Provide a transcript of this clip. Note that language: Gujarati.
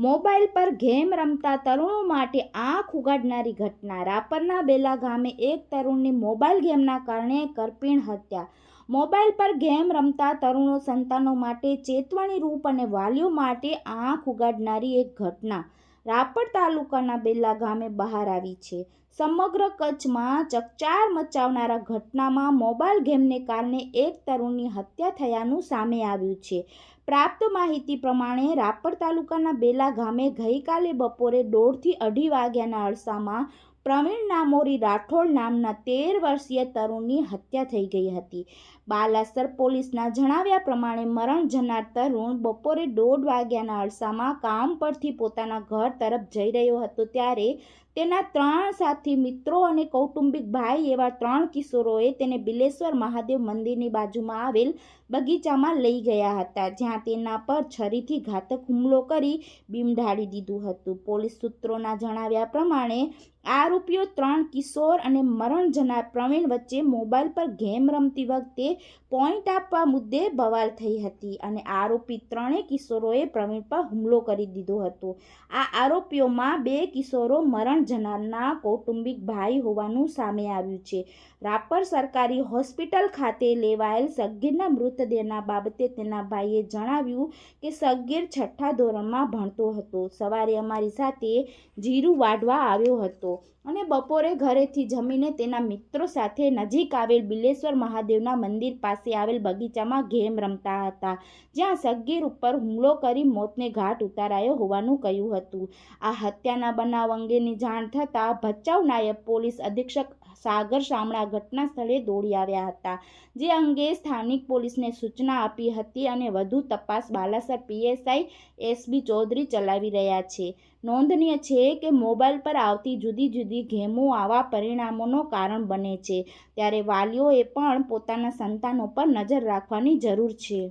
મોબાઈલ પર ગેમ રમતા તરુણો માટે આંખ ઉગાડનારી ઘટના. રાપરના બેલા ગામે એક તરુણની મોબાઈલ ગેમના કારણે કરપીણ હત્યા. મોબાઈલ પર ગેમ રમતા તરુણો સંતાનો માટે ચેતવણી રૂપ અને વાલીઓ માટે આંખ ઉગાડનારી એક ઘટના. રાપર તાલુકાના બેલા ગામે બહાર આવી છે. સમગ્ર કચ્છમાં ચકચાર મચાવનારા ઘટનામાં મોબાઈલ ગેમને કારણે એક તરુણની હત્યા થયાનું સામે આવ્યું છે. પ્રાપ્ત માહિતી પ્રમાણે રાપર તાલુકાના બેલા ગામે ગઈકાલે બપોરે દોઢથી અઢી વાગ્યાના અરસામાં પ્રવીણ નામોરી રાઠોડ નામના તેર વર્ષીય તરુણની હત્યા થઈ ગઈ હતી. બાલાસર પોલીસના જણાવ્યા પ્રમાણે મરણ જનાર તરુણ બપોરે દોઢ વાગ્યાના અરસામાં કામ પરથી પોતાના ઘર તરફ જઈ રહ્યો હતો ત્યારે તેના ત્રણ સાથી મિત્રો અને કૌટુંબિક ભાઈ એવા ત્રણ કિશોરોએ તેને બિલેશ્વર મહાદેવ મંદિરની બાજુમાં આવેલ બગીચામાં લઈ ગયા હતા, જ્યાં તેના પર છરીથી ઘાતક હુમલો કરી બીમ ઢાળી દીધું હતું. પોલીસ સૂત્રોના જણાવ્યા પ્રમાણે આરોપીઓ ત્રણ કિશોર અને મરણ જનાર પ્રવીણ વચ્ચે મોબાઈલ પર ગેમ રમતી વખતે પોઈન્ટ આપવા મુદ્દે બવાલ થઈ હતી અને આરોપી ત્રણેય કિશોરોએ પ્રવીણ પર હુમલો કરી દીધો હતો. આ આરોપીઓમાં બે કિશોરો મરણ જનારના કૌટુંબિક ભાઈ હોવાનું સામે આવ્યું છે. રાપર સરકારી હોસ્પિટલ ખાતે લેવાયેલ સગીરના મૃતદેહના બાબતે તેના ભાઈએ જણાવ્યું કે સગીર છઠ્ઠા ધોરણમાં ભણતો હતો. સવારે અમારી સાથે જીરું વાઢવા આવ્યો હતો. અને બપોરે ઘરેથી જમીને તેના મિત્રો સાથે નજીક આવેલ બિલેશ્વર મહાદેવના મંદિર પાસે આવેલ બગીચામાં ગેમ રમતા હતા, જ્યાં સગીર ઉપર હુમલો કરી મોતને ઘાટ ઉતારાયો હોવાનું કહ્યું હતું. આ હત્યાના બનાવ અંગેની જાણ થતાં ભચાઉ નાયબ પોલીસ અધિક્ષક સાગર શામળા ઘટના સ્થળે દોડી આવ્યા હતા, જે અંગે સ્થાનિક પોલીસને સૂચના આપી હતી અને વધુ તપાસ બાલાસર પીએસઆઈ એસબી ચૌધરી ચલાવી રહ્યા છે. નોંધનીય છે કે મોબાઈલ પર આવતી જુદી જુદી ગેમો આવા પરિણામોનો કારણ બને છે, ત્યારે વાલીઓએ પણ પોતાના સંતાનો પર નજર રાખવાની જરૂર છે.